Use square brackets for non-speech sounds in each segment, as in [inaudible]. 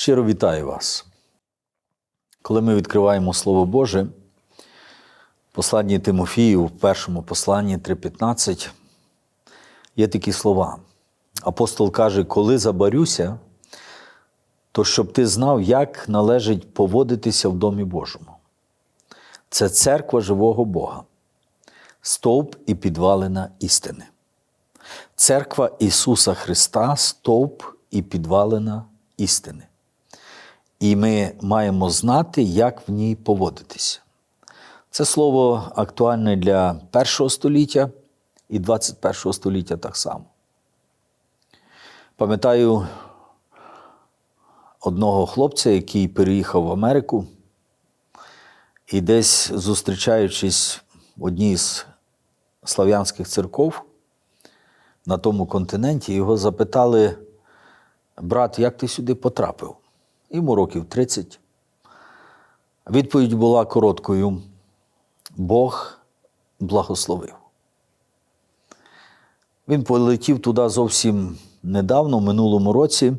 Щиро вітаю вас. Коли ми відкриваємо Слово Боже, посланні Тимофію, в першому посланні 3:15, є такі слова. Апостол каже: коли забарюся, то щоб ти знав, як належить поводитися в Домі Божому. Це церква живого Бога, стовп і підвалина істини. Церква Ісуса Христа, стовп і підвалина істини. І ми маємо знати, як в ній поводитися. Це слово актуальне для першого століття і 21 століття так само. Пам'ятаю одного хлопця, який переїхав в Америку, і десь зустрічаючись в одній з слав'янських церков на тому континенті, його запитали, брат, як ти сюди потрапив? Йому років 30. Відповідь була короткою: Бог благословив. Він полетів туди зовсім недавно, в минулому році,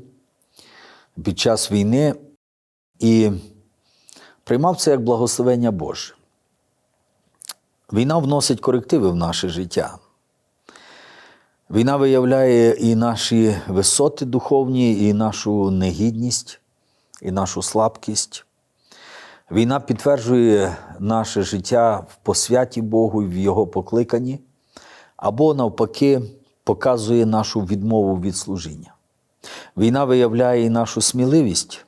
під час війни, і приймав це як благословення Боже. Війна вносить корективи в наше життя. Війна виявляє і наші висоти духовні, і нашу негідність, і нашу слабкість. Війна підтверджує наше життя в посвяті Богу і в Його покликанні, або, навпаки, показує нашу відмову від служіння. Війна виявляє і нашу сміливість,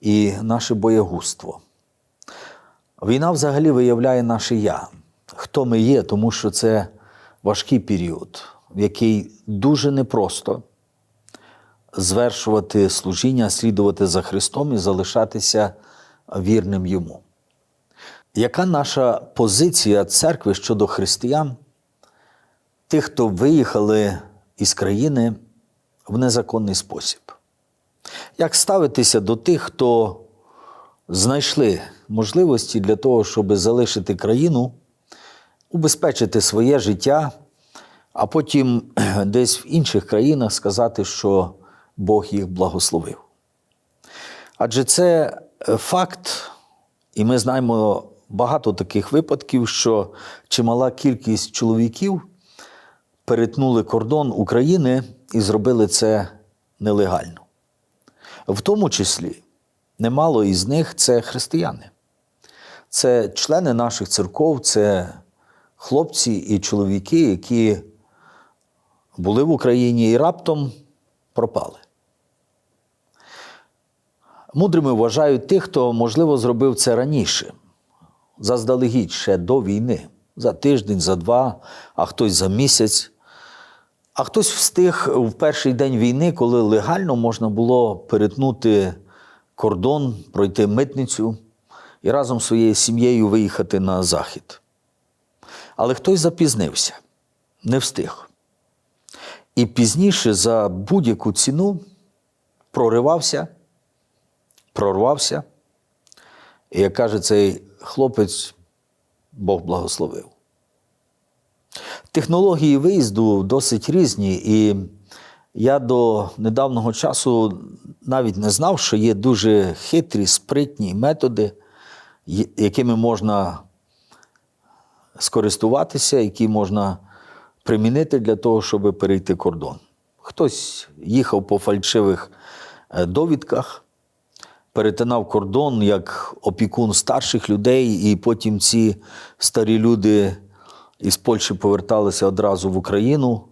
і наше боєгузтво. Війна взагалі виявляє наше я, хто ми є, тому що це важкий період, в який дуже непросто звершувати служіння, слідувати за Христом і залишатися вірним Йому. Яка наша позиція церкви щодо християн, тих, хто виїхали із країни в незаконний спосіб? Як ставитися до тих, хто знайшли можливості для того, щоб залишити країну, убезпечити своє життя, а потім [clears throat] десь в інших країнах сказати, що Бог їх благословив? Адже це факт, і ми знаємо багато таких випадків, що чимала кількість чоловіків перетнули кордон України і зробили це нелегально. В тому числі немало із них це християни, це члени наших церков, це хлопці і чоловіки, які були в Україні і раптом пропали. Мудрими вважають тих, хто, можливо, зробив це раніше, заздалегідь ще до війни, за тиждень, за два, а хтось за місяць. А хтось встиг в перший день війни, коли легально можна було перетнути кордон, пройти митницю і разом з своєю сім'єю виїхати на захід. Але хтось запізнився, не встиг. І пізніше за будь-яку ціну проривався прорвався. І як каже цей хлопець, Бог благословив. Технології виїзду досить різні, і я до недавнього часу навіть не знав, що є дуже хитрі, спритні методи, якими можна скористуватися, які можна примінити для того, щоб перейти кордон. Хтось їхав по фальшивих е, довідках перетинав кордон як опікун старших людей, і потім ці старі люди із Польщі поверталися одразу в Україну,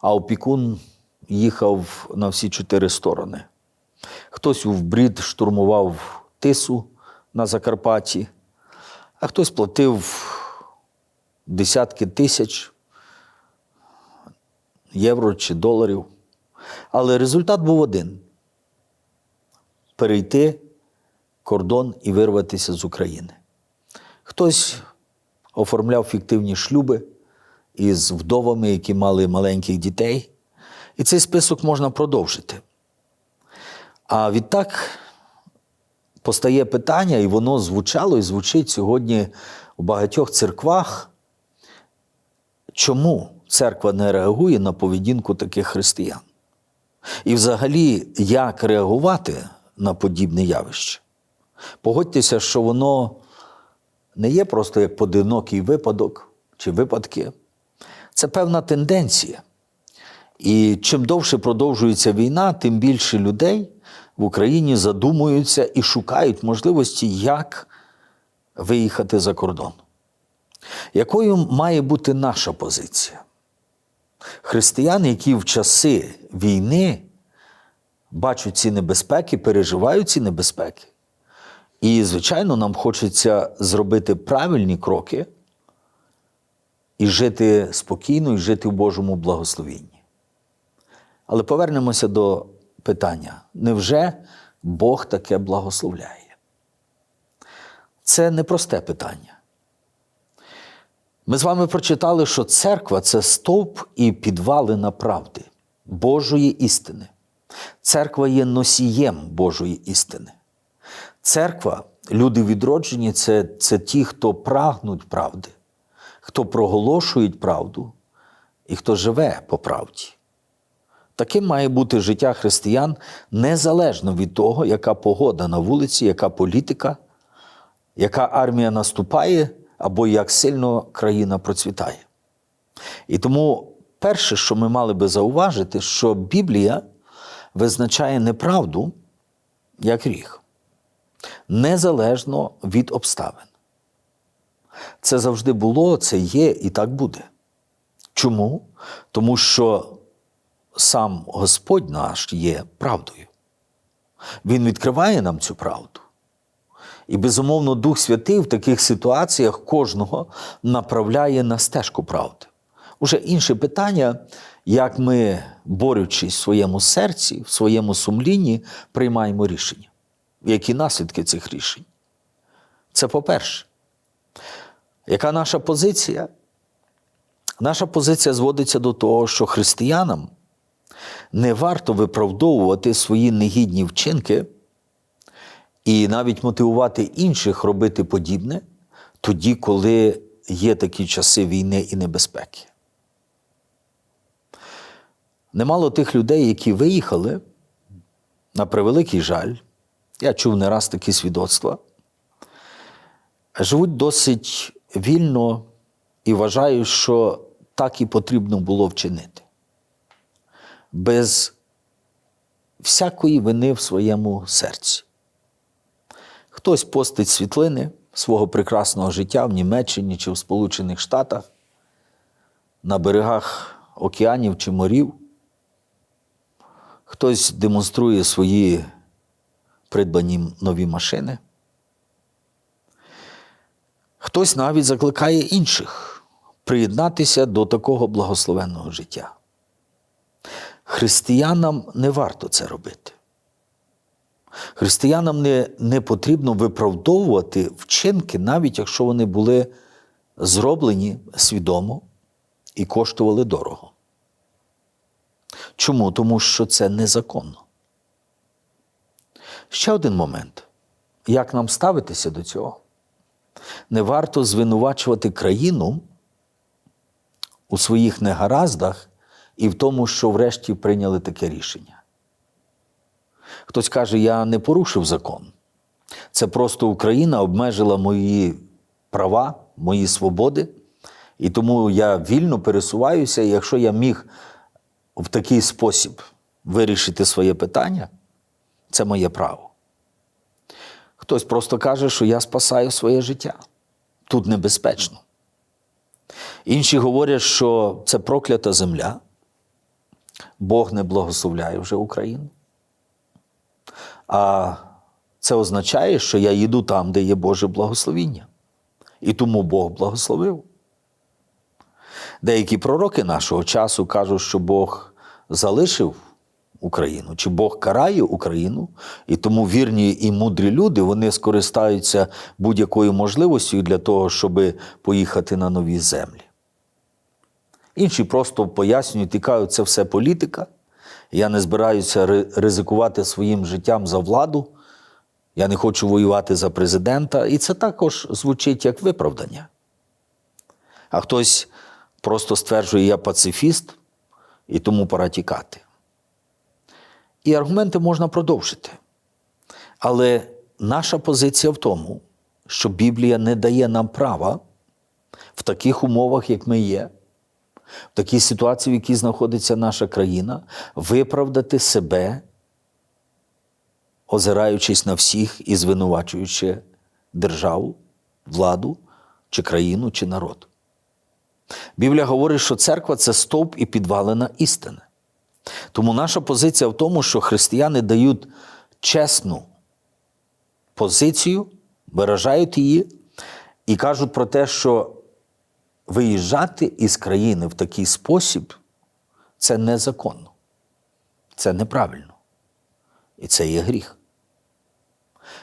а опікун їхав на всі чотири сторони. Хтось в брід штурмував тису на Закарпатті, а хтось платив десятки тисяч євро чи доларів. Але результат був один перейти кордон і вирватися з України. Хтось оформляв фіктивні шлюби із вдовами, які мали маленьких дітей. І цей список можна продовжити. А відтак постає питання, і воно звучало і звучить сьогодні у багатьох церквах. Чому церква не реагує на поведінку таких християн? І взагалі, як реагувати на подібне явище? Погодьтеся, що воно не є просто як поодинокий випадок чи випадки. Це певна тенденція. І чим довше продовжується війна, тим більше людей в Україні задумуються і шукають можливості, як виїхати за кордон. Якою має бути наша позиція? Християни, які в часи війни бачать ці небезпеки, переживають ці небезпеки. І, звичайно, нам хочеться зробити правильні кроки і жити спокійно, і жити в Божому благословінні. Але повернемося до питання: невже Бог таке благословляє? Це непросте питання. Ми з вами прочитали, що церква це стовп і підвалина правди, Божої істини. Церква є носієм Божої істини. Церква, люди відроджені, це, це ті, хто прагнуть правди, хто проголошують правду і хто живе по правді. Таким має бути життя християн незалежно від того, яка погода на вулиці, яка політика, яка армія наступає або як сильно країна процвітає. І тому перше, що ми мали би зауважити, що Біблія визначає неправду як гріх, незалежно від обставин. Це завжди було, це є і так буде. Чому? Тому що сам Господь наш є правдою. Він відкриває нам цю правду. І, безумовно, Дух Святий в таких ситуаціях кожного направляє на стежку правди. Уже інше питання, як ми, борючись в своєму серці, в своєму сумлінні, приймаємо рішення. Які наслідки цих рішень? Це по-перше. Яка наша позиція? Наша позиція зводиться до того, що християнам не варто виправдовувати свої негідні вчинки і навіть мотивувати інших робити подібне тоді, коли є такі часи війни і небезпеки. Немало тих людей, які виїхали, на превеликий жаль, я чув не раз такі свідоцтва, живуть досить вільно і вважаю, що так і потрібно було вчинити. Без всякої вини в своєму серці. Хтось постить світлини свого прекрасного життя в Німеччині чи в Сполучених Штатах, на берегах океанів чи морів. Хтось демонструє свої придбані нові машини. Хтось навіть закликає інших приєднатися до такого благословенного життя. Християнам не варто це робити. Християнам не, не потрібно виправдовувати вчинки, навіть якщо вони були зроблені свідомо і коштували дорого. Чому? Тому що це незаконно. Ще один момент. Як нам ставитися до цього? Не варто звинувачувати країну у своїх негараздах і в тому, що врешті прийняли таке рішення. Хтось каже, я не порушив закон. Це просто Україна обмежила мої права, мої свободи, і тому я вільно пересуваюся, якщо я міг в такий спосіб вирішити своє питання, це моє право. Хтось просто каже, що я спасаю своє життя. Тут небезпечно. Інші говорять, що це проклята земля. Бог не благословляє вже Україну. А це означає, що я їду там, де є Боже благословіння. І тому Бог благословив. Деякі пророки нашого часу кажуть, що Бог залишив Україну, чи Бог карає Україну, і тому вірні і мудрі люди вони скористаються будь-якою можливістю для того, щоб поїхати на нові землі. Інші просто пояснюють і кажуть, це все політика. Я не збираюся ризикувати своїм життям за владу. Я не хочу воювати за президента. І це також звучить як виправдання. А хтось просто стверджує, я пацифіст, і тому пора тікати. І аргументи можна продовжити. Але наша позиція в тому, що Біблія не дає нам права в таких умовах, як ми є, в такій ситуації, в якій знаходиться наша країна, виправдати себе, озираючись на всіх і звинувачуючи державу, владу, чи країну, чи народ. Біблія говорить, що церква це стовп і підвалина істини. Тому наша позиція в тому, що християни дають чесну позицію, виражають її і кажуть про те, що виїжджати із країни в такий спосіб це незаконно, це неправильно. І це є гріх.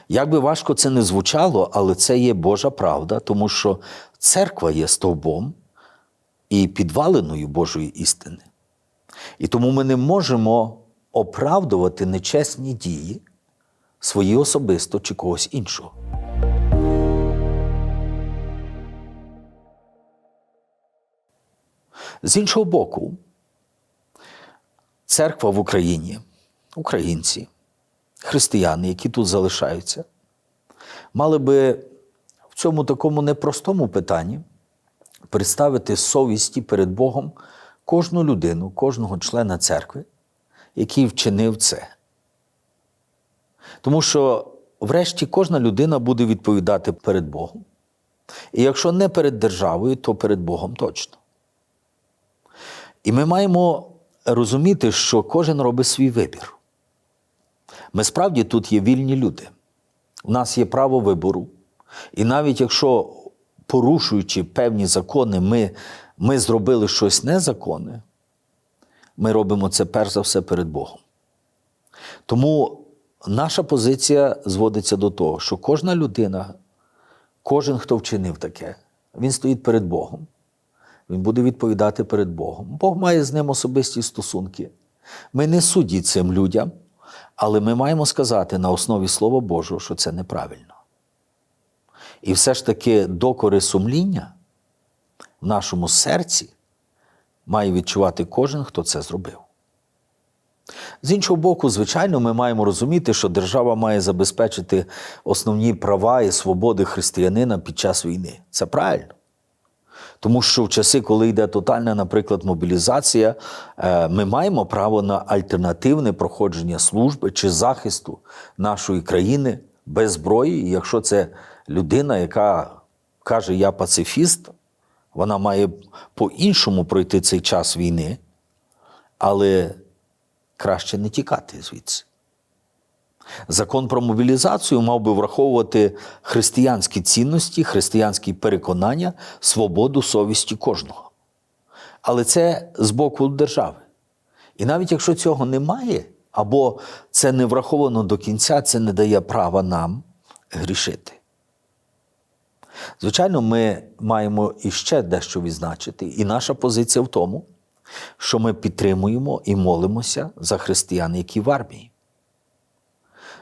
Як би важко це не звучало, але це є Божа правда, тому що церква є стовбом і підваленою Божої істини. І тому ми не можемо оправдувати нечесні дії свої особисто чи когось іншого. З іншого боку, церква в Україні, українці, християни, які тут залишаються, мали би в цьому такому непростому питанні представити совісті перед Богом кожну людину, кожного члена церкви, який вчинив це. Тому що, врешті, кожна людина буде відповідати перед Богом. І якщо не перед державою, то перед Богом точно. І ми маємо розуміти, що кожен робить свій вибір. Ми справді тут є вільні люди. У нас є право вибору. І навіть якщо, порушуючи певні закони, ми, ми зробили щось незаконне, ми робимо це перш за все перед Богом. Тому наша позиція зводиться до того, що кожна людина, кожен, хто вчинив таке, він стоїть перед Богом. Він буде відповідати перед Богом. Бог має з ним особисті стосунки. Ми не судді цим людям, але ми маємо сказати на основі Слова Божого, що це неправильно. І все ж таки докори сумління в нашому серці має відчувати кожен, хто це зробив. З іншого боку, звичайно, ми маємо розуміти, що держава має забезпечити основні права і свободи християнина під час війни. Це правильно. Тому що в часи, коли йде тотальна, наприклад, мобілізація, е, ми маємо право на альтернативне проходження служби чи захисту нашої країни без зброї. Якщо це людина, яка каже, я пацифіст, вона має по-іншому пройти цей час війни, але краще не тікати звідси. Закон про мобілізацію мав би враховувати християнські цінності, християнські переконання, свободу совісті кожного. Але це з боку держави. І навіть якщо цього немає, або це не враховано до кінця, це не дає права нам грішити. Звичайно, ми маємо іще дещо відзначити, і наша позиція в тому, що ми підтримуємо і молимося за християн, які в армії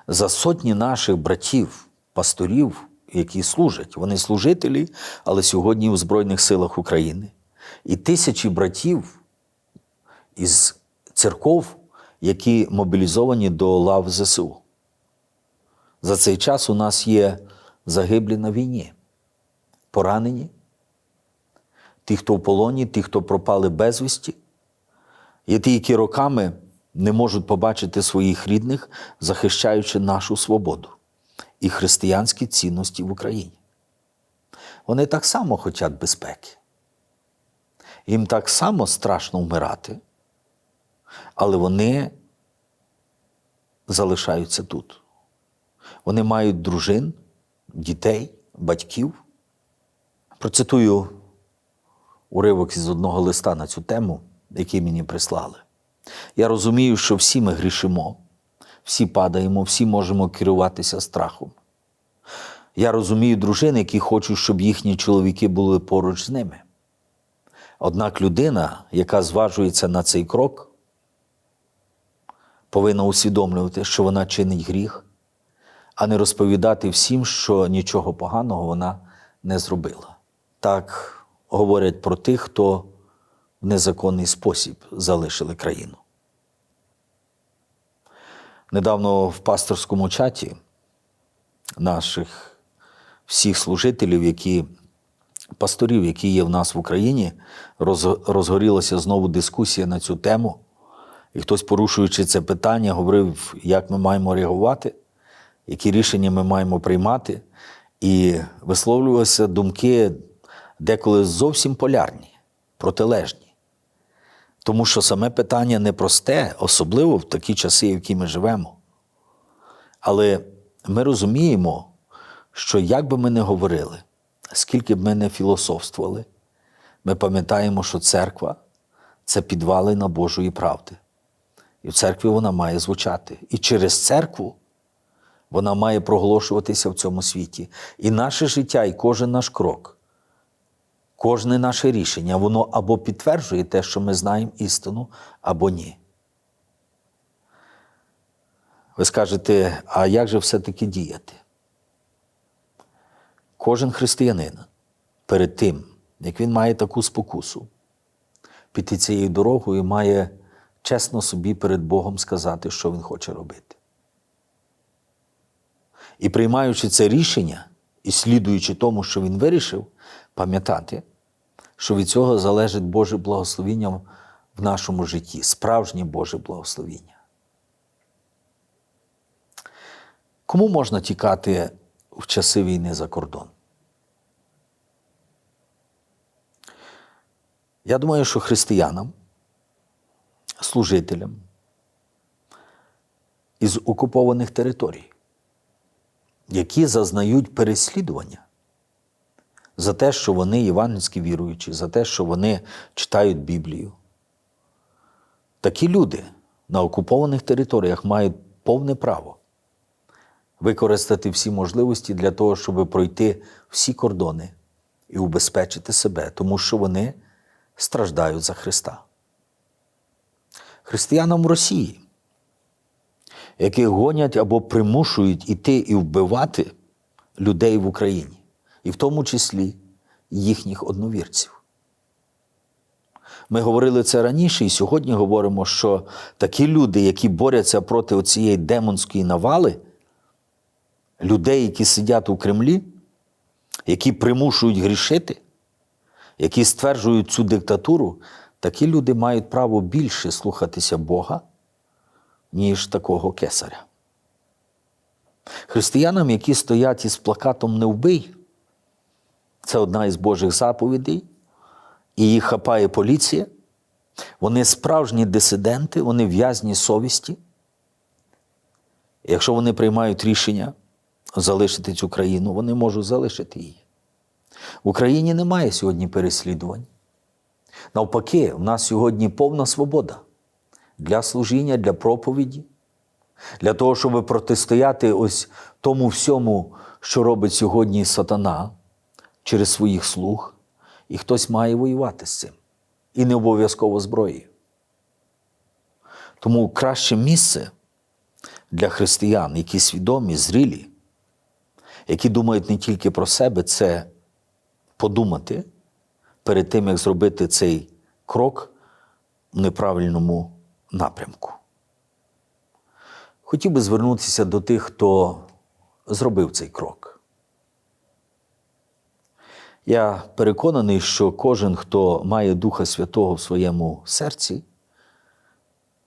за сотні наших братів, пасторів, які служать. Вони служителі, але сьогодні у Збройних силах України. І тисячі братів із церков, які мобілізовані до лав ЗСУ. За цей час у нас є загиблі на війні, поранені, ті, хто в полоні, ті, хто пропали безвісті, є ті, які роками не можуть побачити своїх рідних, захищаючи нашу свободу і християнські цінності в Україні. Вони так само хочуть безпеки. Їм так само страшно вмирати, але вони залишаються тут. Вони мають дружин, дітей, батьків. Процитую уривок із одного листа на цю тему, який мені прислали. Я розумію, що всі ми грішимо, всі падаємо, всі можемо керуватися страхом. Я розумію дружин, які хочуть, щоб їхні чоловіки були поруч з ними. Однак людина, яка зважується на цей крок, повинна усвідомлювати, що вона чинить гріх, а не розповідати всім, що нічого поганого вона не зробила. Так говорять про тих, хто в незаконний спосіб залишили країну. Недавно в пасторському чаті наших всіх служителів, які пасторів, які є в нас в Україні, роз- розгорілася знову дискусія на цю тему. І хтось, порушуючи це питання, говорив, як ми маємо реагувати, які рішення ми маємо приймати. І висловлювалися думки деколи зовсім полярні, протилежні. Тому що саме питання непросте, особливо в такі часи, в які ми живемо. Але ми розуміємо, що як би ми не говорили, скільки б ми не філософствували, ми пам'ятаємо, що церква це підвалина Божої правди. І в церкві вона має звучати. І через церкву вона має проголошуватися в цьому світі. І наше життя, і кожен наш крок, кожне наше рішення, воно або підтверджує те, що ми знаємо істину, або ні. Ви скажете, а як же все-таки діяти? Кожен християнин перед тим, як він має таку спокусу, піти цією дорогою має чесно собі перед Богом сказати, що він хоче робити. І приймаючи це рішення і слідуючи тому, що він вирішив, пам'ятати, що від цього залежить Боже благословіння в нашому житті, справжнє Боже благословіння. Кому можна тікати в часи війни за кордон? Я думаю, що християнам, служителям із окупованих територій, які зазнають переслідування за те, що вони євангельські віруючі, за те, що вони читають Біблію. Такі люди на окупованих територіях мають повне право використати всі можливості для того, щоб пройти всі кордони і убезпечити себе, тому що вони страждають за Христа. Християнам Росії, які гонять або примушують іти і вбивати людей в Україні, і в тому числі їхніх одновірців. Ми говорили це раніше, і сьогодні говоримо, що такі люди, які борються проти цієї демонської навали, людей, які сидять у Кремлі, які примушують грішити, які стверджують цю диктатуру, такі люди мають право більше слухатися Бога, ніж такого кесаря. Християнам, які стоять із плакатом Не вбий, це одна із Божих заповідей, і їх хапає поліція. Вони справжні дисиденти, вони в'язні совісті. Якщо вони приймають рішення залишити цю країну, вони можуть залишити її. В Україні немає сьогодні переслідувань. Навпаки, в нас сьогодні повна свобода для служіння, для проповіді, для того, щоб протистояти ось тому всьому, що робить сьогодні сатана через своїх слуг, і хтось має воювати з цим. І не обов'язково зброєю. Тому краще місце для християн, які свідомі, зрілі, які думають не тільки про себе, це подумати перед тим, як зробити цей крок в неправильному напрямку. Хотів би звернутися до тих, хто зробив цей крок. Я переконаний, що кожен, хто має Духа Святого в своєму серці,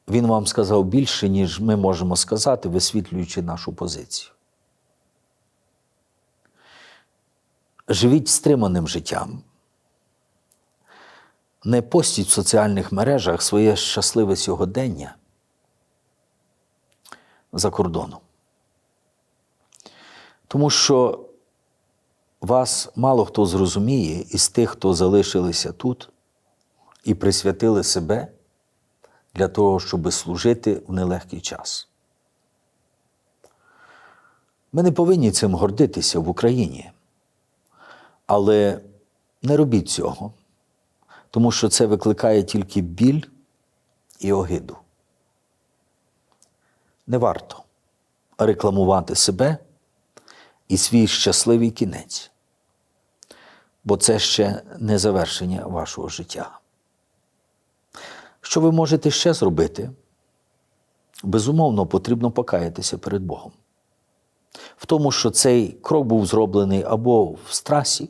він вам сказав більше, ніж ми можемо сказати, висвітлюючи нашу позицію. Живіть стриманим життям. Не постіть в соціальних мережах своє щасливе сьогодення за кордоном. Тому що вас мало хто зрозуміє із тих, хто залишилися тут і присвятили себе для того, щоб служити в нелегкий час. Ми не повинні цим гордитися в Україні. Але не робіть цього, тому що це викликає тільки біль і огиду. Не варто рекламувати себе і свій щасливий кінець, бо це ще не завершення вашого життя. Що ви можете ще зробити? безумовно, потрібно покаятися перед Богом. В тому, що цей крок був зроблений або в страсі,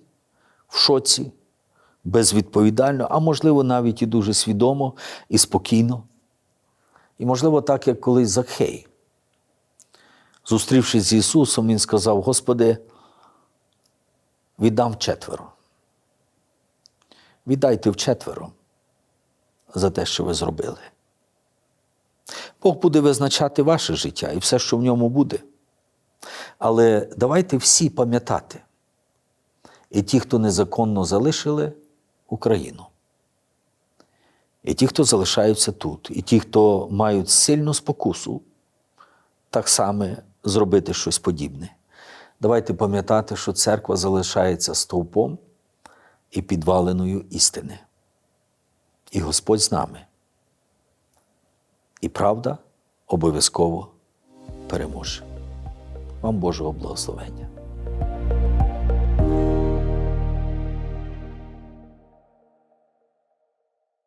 в шоці, безвідповідально, а можливо, навіть і дуже свідомо і спокійно. І, можливо, так, як колись Закхей. Зустрівшись з Ісусом, Він сказав: Господи, віддам четверо. Віддайте вчетверо за те, що ви зробили. Бог буде визначати ваше життя і все, що в ньому буде. Але давайте всі пам'ятати, і ті, хто незаконно залишили Україну, і ті, хто залишаються тут, і ті, хто мають сильну спокусу, так само зробити щось подібне. Давайте пам'ятати, що церква залишається стовпом і підваленою істини. І Господь з нами. І правда обов'язково переможе. Вам Божого благословення.